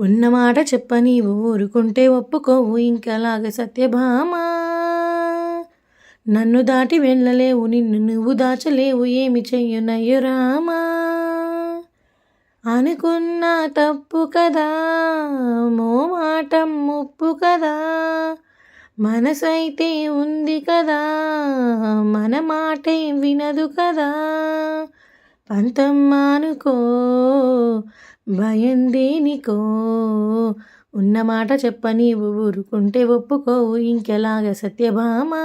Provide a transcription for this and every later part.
ఉన్నమాట చెప్ప నీవు ఊరుకుంటే ఒప్పుకోవు ఇంకలాగ సత్యభామ. నన్ను దాటి వెళ్ళలేవు నిన్ను నువ్వు దాచలేవు ఏమి చెయ్యునయ్యు రామా. అనుకున్న తప్పు కదా మోమాటం ముప్పు కదా. మనసైతే ఉంది కదా మన మాటే వినదు కదా. పంతమ్మానుకో భయం దేనికో? ఉన్న మాట చెప్ప నీవు ఊరుకుంటే ఒప్పుకోవు ఇంకెలాగ సత్యభామా?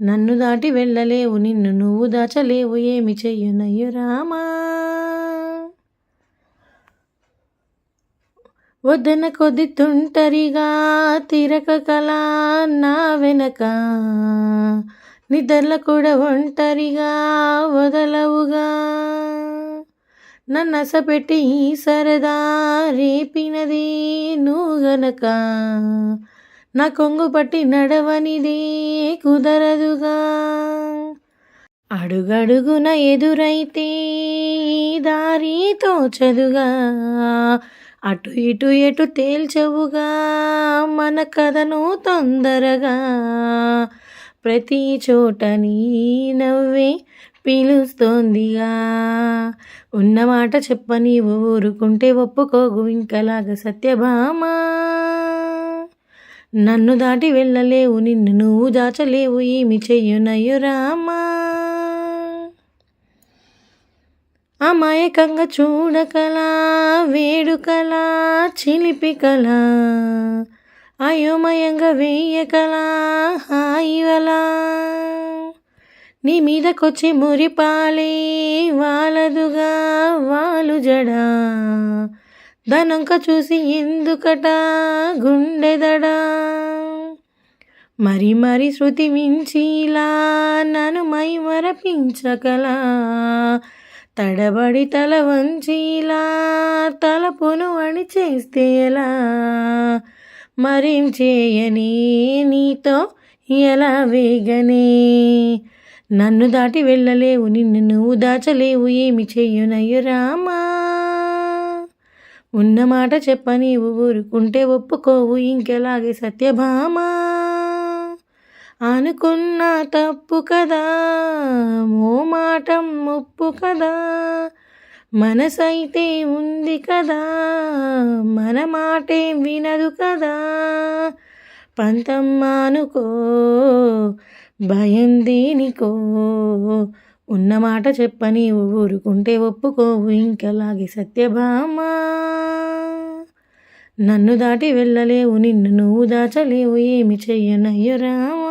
నన్ను దాటి వెళ్ళలేవు నిన్ను నువ్వు దాచలేవు ఏమి చెయ్యునయ్యు రామా? వద్దన కొద్ది తుంటరిగా తిరక కళ నా వెనక. నిద్రల కూడా ఒంటరిగా వదలవుగా. నన్ను అసపెట్టి ఈ సరదా రేపినది నువ్వు గనక. నా కొంగు పట్టి నడవనిదే కుదరదుగా. అడుగడుగున ఎదురైతే దారి తోచదుగా. అటు ఇటు ఎటు తేల్చవుగా మన కథను తొందరగా. ప్రతి చోట నీ నవ్వే పిలుస్తోందిగా. ఉన్నమాట చెప్ప నీవు ఊరుకుంటే ఒప్పుకోగు ఇంకలాగా సత్యభామ. నన్ను దాటి వెళ్ళలేవు నిన్ను నువ్వు దాచలేవు ఏమి చెయ్యునయ్యు రామా. అమాయకంగా చూడకలా వేడుకలా చిలిపికలా అయోమయంగా వేయకలా హాయివలా. నీ మీదకొచ్చి మురిపాలే వాలదుగా వాలు జడా దానొంక చూసి ఎందుకట గుండెదడా. మరి మరి శృతి మించిలా నన్ను మై మరపించకలా తడబడి తల వంచిలా తలపును అణి చేస్తే ఎలా? మరేం చేయని నీతో ఎలా వేగనే? నన్ను దాటి వెళ్ళలేవు నిన్ను నువ్వు దాచలేవు ఏమి చెయ్యునయ్యు రామా? ఉన్నమాట మాట నీవు ఊరుకుంటే ఒప్పుకోవు ఇంకెలాగే సత్యభామా? అనుకున్న తప్పు కదా మోమాటం ముప్పు కదా మనసైతే ఉంది కదా మన మాటే వినదు కదా. పంతమ్మానుకో భయం దీనికో ఉన్నమాట చెప్పని ఊరుకుంటే ఒప్పుకోవు ఇంకలాగే సత్యభామా. నన్ను దాటి వెళ్ళలేవు నిన్ను నువ్వు దాచలేవు ఏమి చెయ్యనయ్యరామ